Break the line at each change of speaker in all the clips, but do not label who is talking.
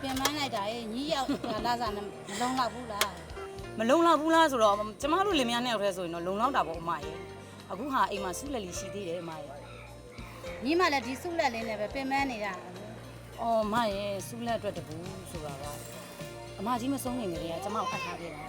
ပြင်ပန်းလိုက်တာရဲ့ညီရောက်လာစားနဲ့မလုံးတော့ဘူးလား
မလုံလောက်ဘူးလားဆိုတော့ကျမတို့လင်မယားနှစ်ယောက်တည်းဆိုရင်တော့လုံလောက်တာပေါ့အမရဲ့အခုဟာအိမ်မှာဆုလက်လီရှိသေးတယ်အမရဲ့
ညီမလည်းဒီစုလက်လေးနဲ့ပဲပြင်ပန်းနေတာ
အော်အမရဲ့ဆုလက်အတွက်တပူဆိုတာတော့အမကြီးမဆုံးနေကြတယ်ကကျမကိုအပ်ထားခဲ့တာ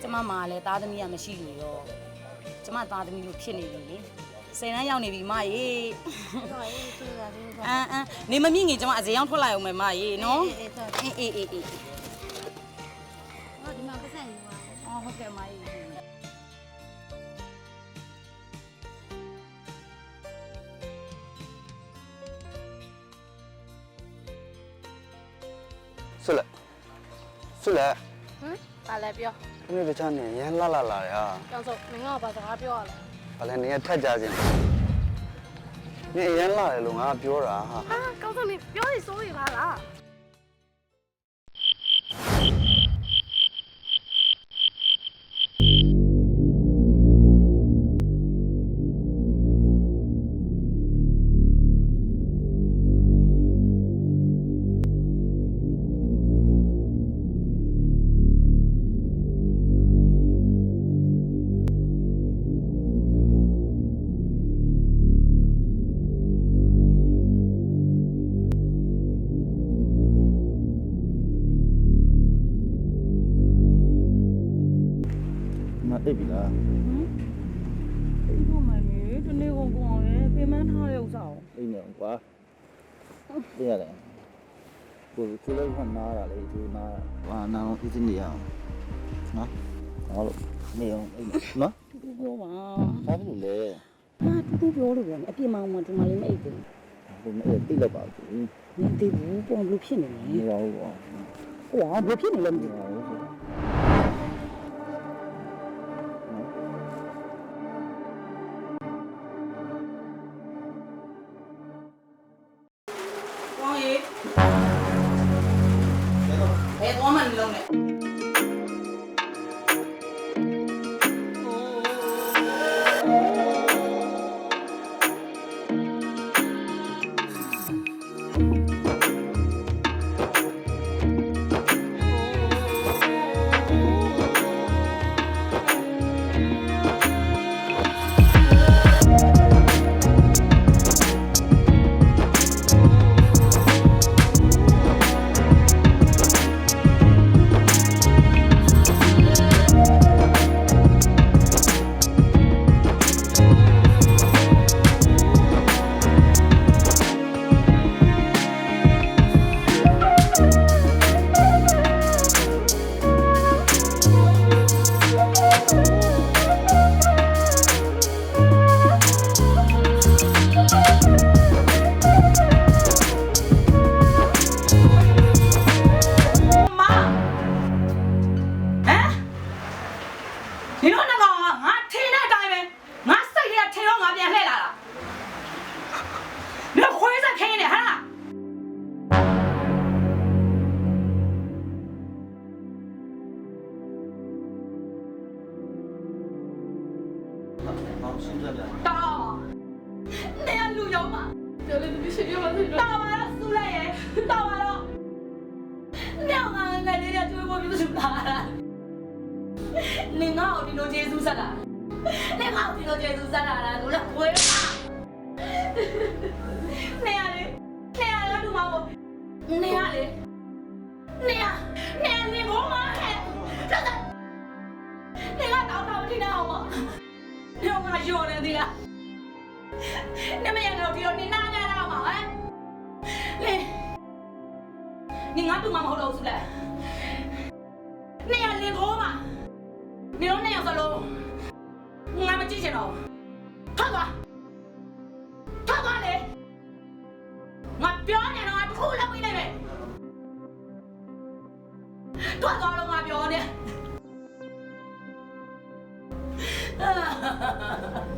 ကျမမှာလည်းသားသမီးကမရှိလို့ရောကျမသားသမီးလို့ဖြစ်နေပြီလေ ဆယ်တန်းရောက်နေပြီမရေ
ဟုတ်ရဲ့ကျေးဇူးပါကျေးဇူးပါ
အမ်အမ်နေမမြင့်ငင်ကျမအစရောင်းထွက်လိုက်အောင်မယ်မရေနော်
အေးတော့
အေးအေးအေးအေး
ဟောဒီမှာပတ်စံယူပါ
အော်ဟုတ်ကဲ့မရေ
ဆွလက်ဆွလက်
ဟမ်ဘာလဲပြော
ဒီနေ့တခြားနေရမ်းလှလှလာတယ်ဟာ
ကျောင်းစုမင်းကဘာစကားပြောရလဲ
ဘာလဲနေရထက်ကြခြင်းနေရမ်းလှတယ်လို့ငါပြောတာဟာ
ဟာကောင်းစုမင်းပြောစီစိုးရိမ်
ကို
ယ်ကိုလည်းခနားရလေဒီနာဟာနာအောင်ပြင်းနေရအောင်နော်ဟောလို့နေအောင်အိပ်နော်
တူပြောပါ
ဘာလို့လဲ
ဟာတူတူပြောလို့ပြန်အပြစ်မောင်းမှဒီမှာလေးမအိတ်ဘူး
ဘုမအဲ့တိလောက်ပါဘူး
မင်းသိဘူးပုံလို့ဖြစ်နေ
မ
လေ
ရဘူးကွာ
ဟိုဟာဘယ်ဖြစ်နေလဲမသိ
မရ
ဘူး နမရငါတို့ဒီတော့နင်နာကြတာမှာဟဲ့လေနင်ငါတူမမဟုတ်တော့ဘူးလားနေရလ
င်ခိုးမှာနေ
တော့နေရ
စလုံးငါ
မကြည့်ချင်တော့ထွက်သွားထွက်သွားလေငါပြောနေတော့ငါတစ်ခုလောက်ပြီးလိုက်မယ်ထွက်သွားတော့ငါပြောနေ Ha
ha ha ha ha.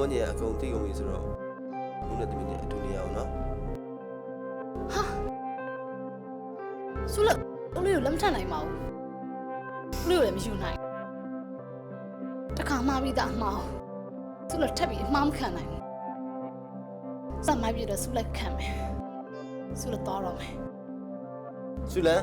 ဝန်းကျင်ကအကုန်သိကုန်ပြီဆိုတော့လူနဲ့သမီးနဲ့အတူနေရအောင်နော်
ဆုလို့ဦးလေးကိုလက်မထပ်နိုင်ပါဘူးဦးလေးကိုလည်းမယူနိုင်တခါမှပြီးသားအမှားဆုလို့ထပ်ပြီးအမှားမခံနိုင်ဘူးစမ်းမပြည့်တော့ဆုလက်ခံမယ်ဆုလို့တော့တော့မယ်
ဆုလန်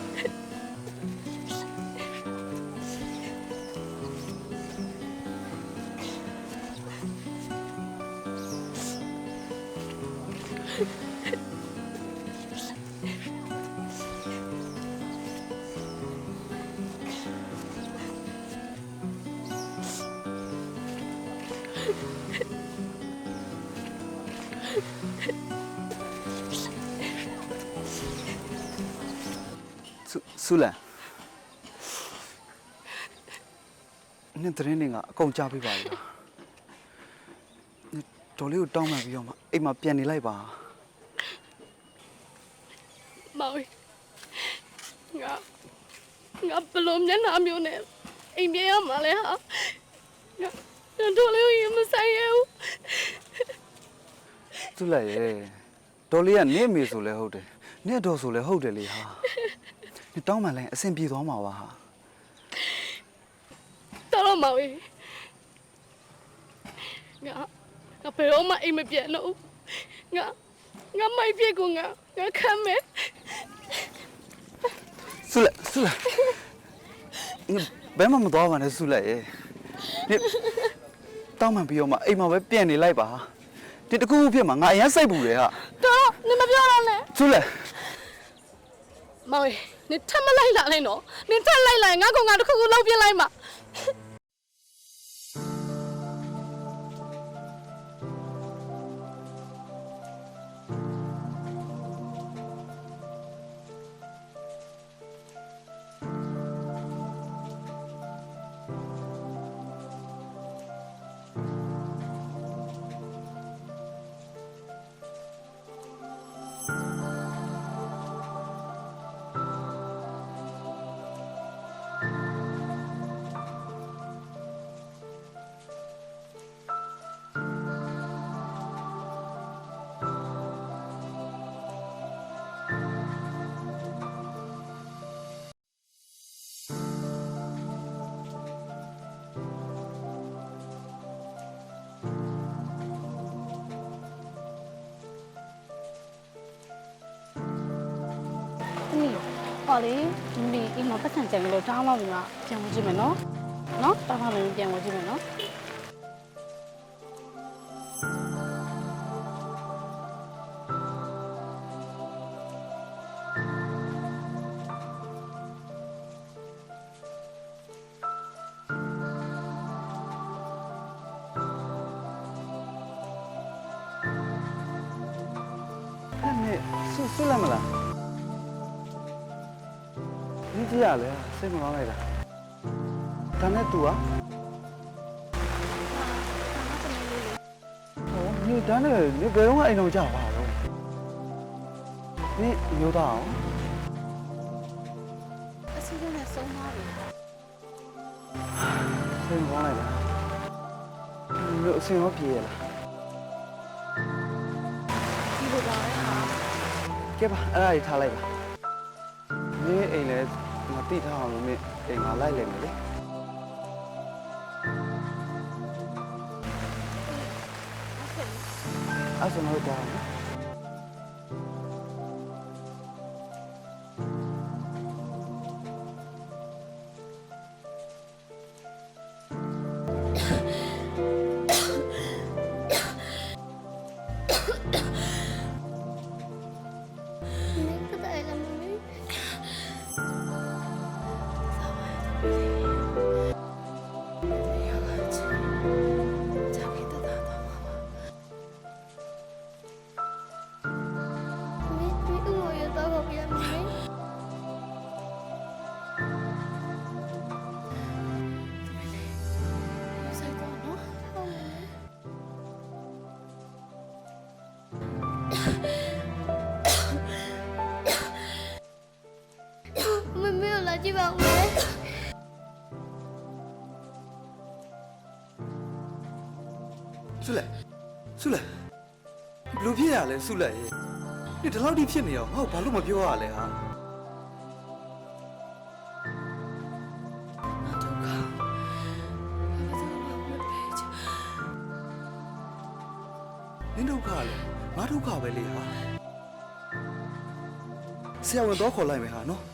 ဆူဆူလန်နင်သတင်းတွေကအကုန်ကြားပေးပါလေနင်ဒေါ်လေးကိုတောင်းပန်ပြီးတော့မှအိမ်မှာပြန်နေလိုက်ပါ
မောင်ငါငါဘယ်လုံးမျက်နှာမျိုးနဲ့အိမ်ပြေးရမှာလဲဟာငါငါတို့လေးကိုရင်မဆိုင်ရဘူး
ဆူလန်ရဲ့ဒေါ်လေးကနင့်အမေဆိုလဲဟုတ်တယ်နင့်အတော်ဆိုလဲဟုတ်တယ်လေဟာနင် တောင်းပန်လိုက်ရင်အဆင်ပြေသွားမှာပါဟာ
တော်တော့မောင်ငါငါဘယ်တော့မှအိမ်မပြန်တော့ဘူးငါငါမိုက်ပြစ်ကိုငါငါခံမယ်
ဆူလန်ဆူလန်နင်ဘယ်မှမသွားပါနဲ့ဆူလန်ရဲ့နင်တောင်းပန်ပြီးတော့မှအိမ်မှာပဲပြန်နေလိုက်ပါဒီတစ်ခုခုဖြစ်မှာငါအရင်စိတ်ပူတယ်ဟာ
တော်နင်မပြောတော့နဲ့
ဆူလန်
မောင် နင်ထပ်မလိုက်လာနဲ့နော်နင်ထပ်လိုက်လာရင်ငါကောင်ငါတစ်ခုခုလောက်ပြလိုက်မှာ
ဟောလေဒီအိမ်မှာပတ်စံကြံလို့တောင်းမှမလားပြန်ဝင်ကြည့်မယ်နော်နော်တောင်းမှလည်းပြန်ဝင်ကြည့်မယ်နော်
နဲ့ဒီဘယ်တော့မှအိမ်တော့ကြပါတော့ဒီမျိုးသားအောင်
အစီအစဉ်နဲ့ဆုံးသွားပြီ
စိတ်မကောင်းလိုက်တာမျိုးအစင်ရောပြေရလား
ဒီလိုပါပဲဟာ
ကဲပါအဲ့ဒါကြီးထားလိုက်ပါမင်းအိမ်လဲငါတိထားအောင်လို့မင်းအိမ်ငါလိုက်လိုက်မယ်လေ အဲ့ဆိုတော့တော့နော်
က
ဆုလက်ရေဒီဒီလောက်ထိဖြစ်နေအောင်ငါ့ကိုဘာလို့မပြောရလဲဟာနင်ဒုက္ခလေငါဒုက္ခပဲလေဟာဆရာဝန်တော့ခေါ်လိုက်မယ်ဟာနော်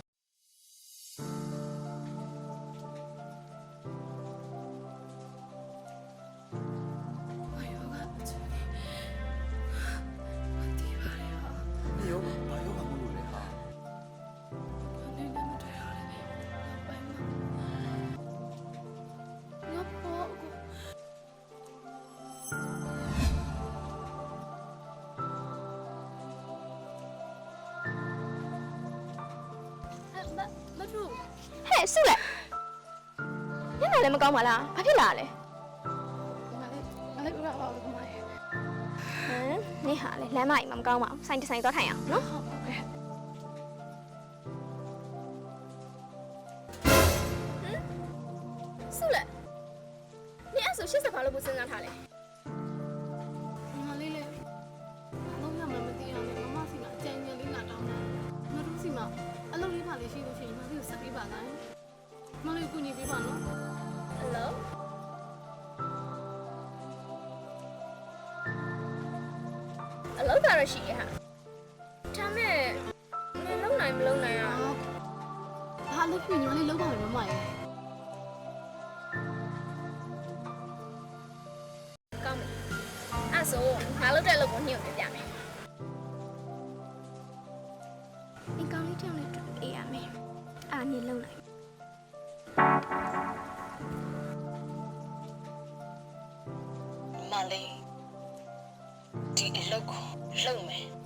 ညနေလည်းမကောင်းပါလားဘာဖြစ်လာလဲ
ငါလည်းငါလည်းပြောပါဦးကမလေး
ဟမ်နေဟာလေလမ်းမကြီးမှာမကောင်းပါဘူးဆိုင်တစ်ဆိုင်သွားထိုင်အောင်နော်
ဟုတ်ပါပဲ
ဆုလက်နေအဲ့ဆို80ဘာလို့မစဉ်းစားထားလဲ
ဆို
ငါလု
ပ်
တဲ့အလုပ်ကိုညှို့ပြပြမယ်ဒီကောင်းလေးတောင်းနဲ့တွေ့အေးရမယ်အာနေလုံနိုင်
မလေးဒီအလုပ်ကိုလုပ်မယ်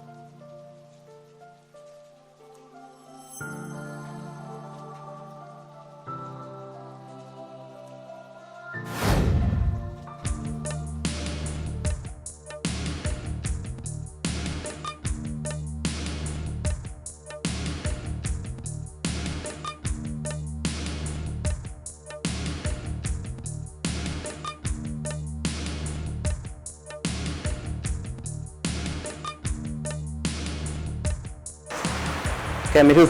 ကဲမထူ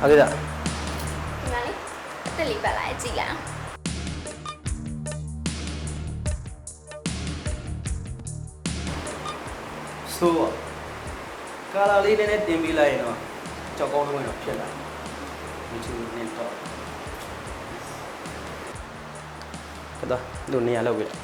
အားကြ
ဒီမှာလေအသက်လေးပတ်လာကြည့်လိုက်အောင်
ဆိုးကာလာလေးနည်းနည်းတင်ပေးလိုက်ရင်တော့ကြောက်ကောင်းလုံးတော့ဖြစ်လာမချူနေတော့ကတော့လူနေရာလောက်ပြီ
ဟာ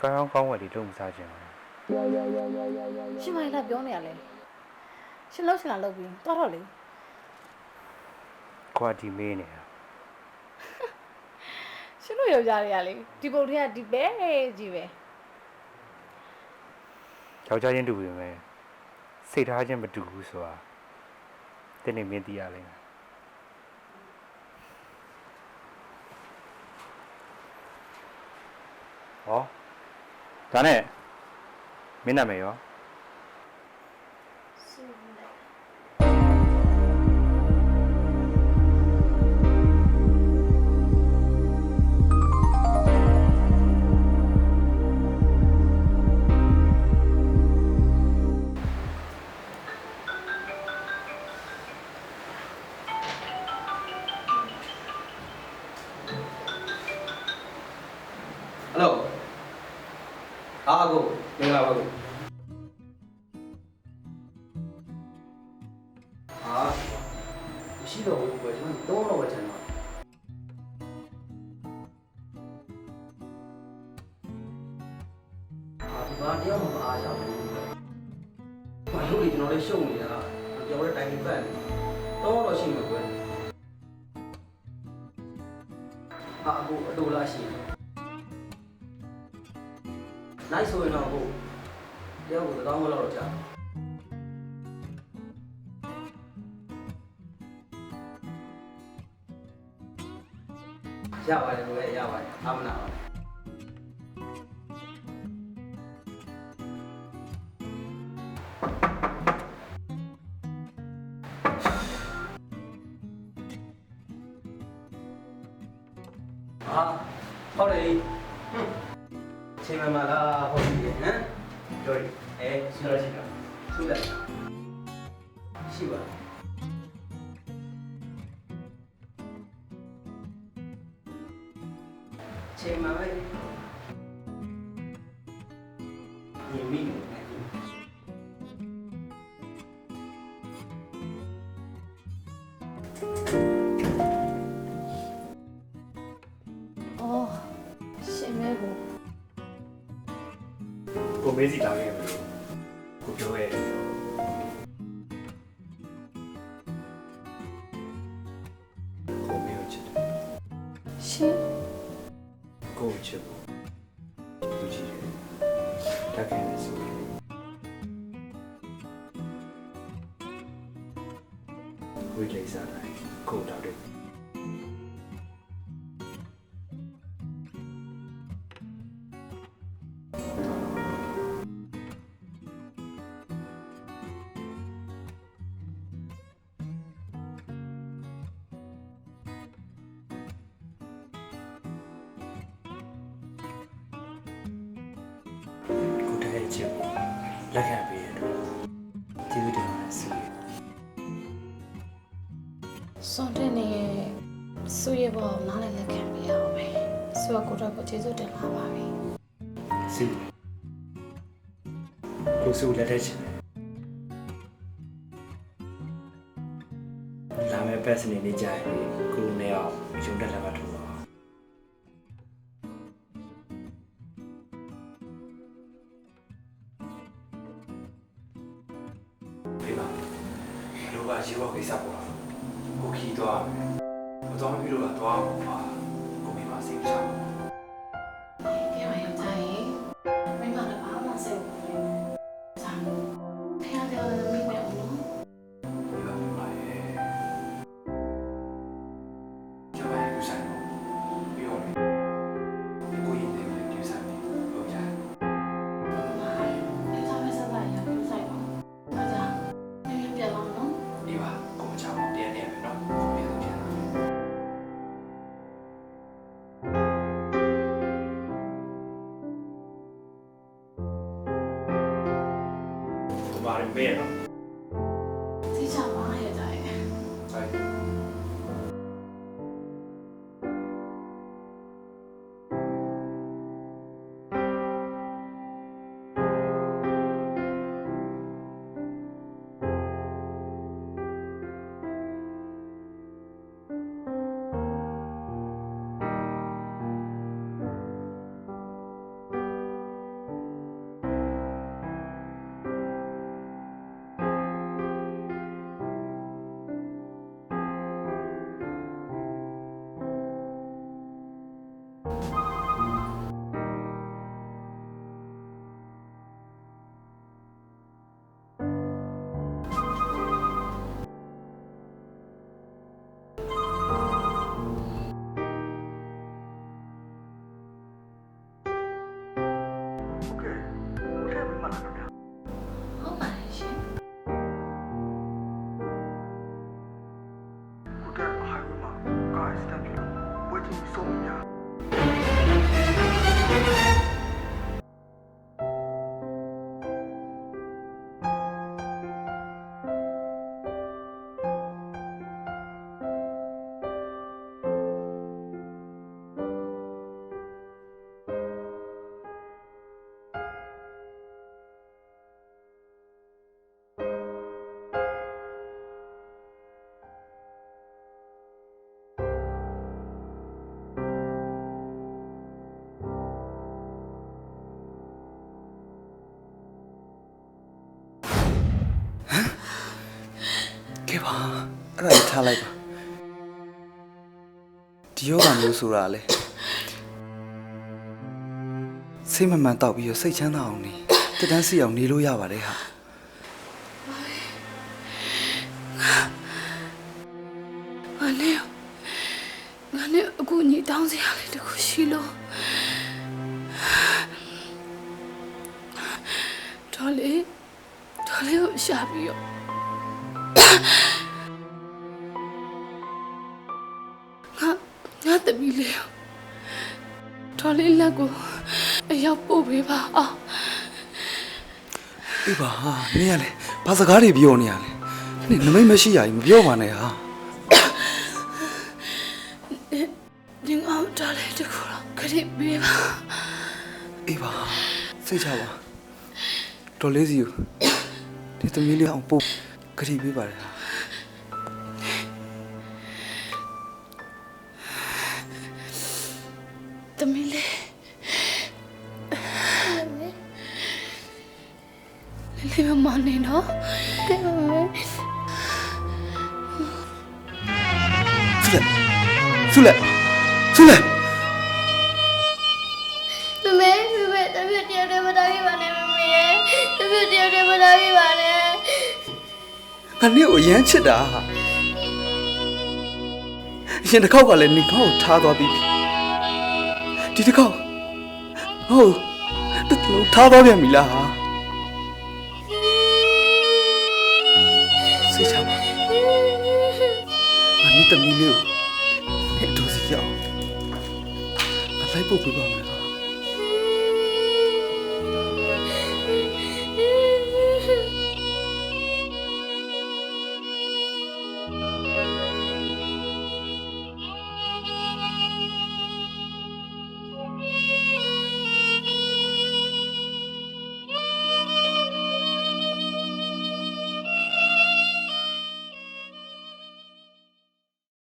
ကော
င်း
ကော
င်း
ကောင်းဝယ်လေးလုံးမစားချင်ဘူး
ရှင်မလာပြောနေရလဲရှင်လောက်ရှင်လာလောက်ပြီးသွားတော့လေ
ခွာဒီမေးနေတာ
ရှင်တို့ယောက်ျားတွေကလေဒီပုံထဲကဒီပဲကြီးပဲ
ယောက်ျားချင်းတူပြီမယ်စိတ်ထားချင်းမတူဘူးဆိုတာတနေ့မင်းသိရလိမ့်မယ်ဟော ဒါနဲ့မင်းနာမည်ရော
နိုင်ဆိုရင်တော့ဟုတ်တယောက်ကိုတောင်းမလို့တော့ကြာရပါတယ်လို့လည်းရပါတယ်အမနာပါ ကိုမေး
စီ လက်ခံပေးရတော့ကျေးဇူးတင်ပါတယ်ဆီ
စွန်တဲ့နေရဲ့သူ့ရဲ့ဘောနားလည်းလက်ခံပြရအောင်ပဲသူကကိုတော့ကိုကျေးဇူးတင်လာပါပြီ
ဆီကိုစုလက်ထက်ချင်တယ်လာမယ့်ပတ်စနေနေ့ကြာရင်ကိုနေအောင်ရုံတက်လက်မထိုးပါဘူး ခီးသွားမယ်မသွားမပြီးတော့သွားအောင်ပါကိုမိမစိတ်ချပါ ဟုတ် ကဲ
ပါ
အဲ့ဒါကြီးထားလိုက်ပါဒီယောဂမျိုးဆိုတာလေစိတ်မမှန်တောက်ပြီးတော့စိတ်ချမ်းသာအောင်နေတက်တန်းစီအောင်နေလို့ရပါတယ်ဟာ
ငါနဲ့ငါနဲ့အခုညီတောင်းစရာလေးတခုရှိလို့တော်လေးတော်လေးကိုရှာပြီးတော့ တော်လေးလက်ကိုအရောက်ပို့ပေးပါအောင်
အေးပါဟာနင်ရလေဘာစကားတွေပြောနေရလဲနင်နမိတ်မရှိရရင်မပြောပါနဲ့ဟာ
ဒီငါ့ကိုတော်လေးတခုတော့ခရစ်ပေးပါ
အေးပါစိတ်ချပါတော်လေးစီကိုဒီသမီးလေးအောင်ပို့ခရီးပေးပါတယ်ဟာ ရမ်းချစ်တာဟာအရင်တစ်ခေါက်ကလည်းနေကောက်ကိုထားသွားပြီးပြီဒီတစ်ခေါက်ဟုတ်တစ်လုံးထားသွားပြန်ပြီလားဟာစိတ်ချပါငါနေ့တမီးလေးကိုဟဲ့တို့စီရအောင်ငါလိုက်ဖို့ပြပါမယ်ဟာ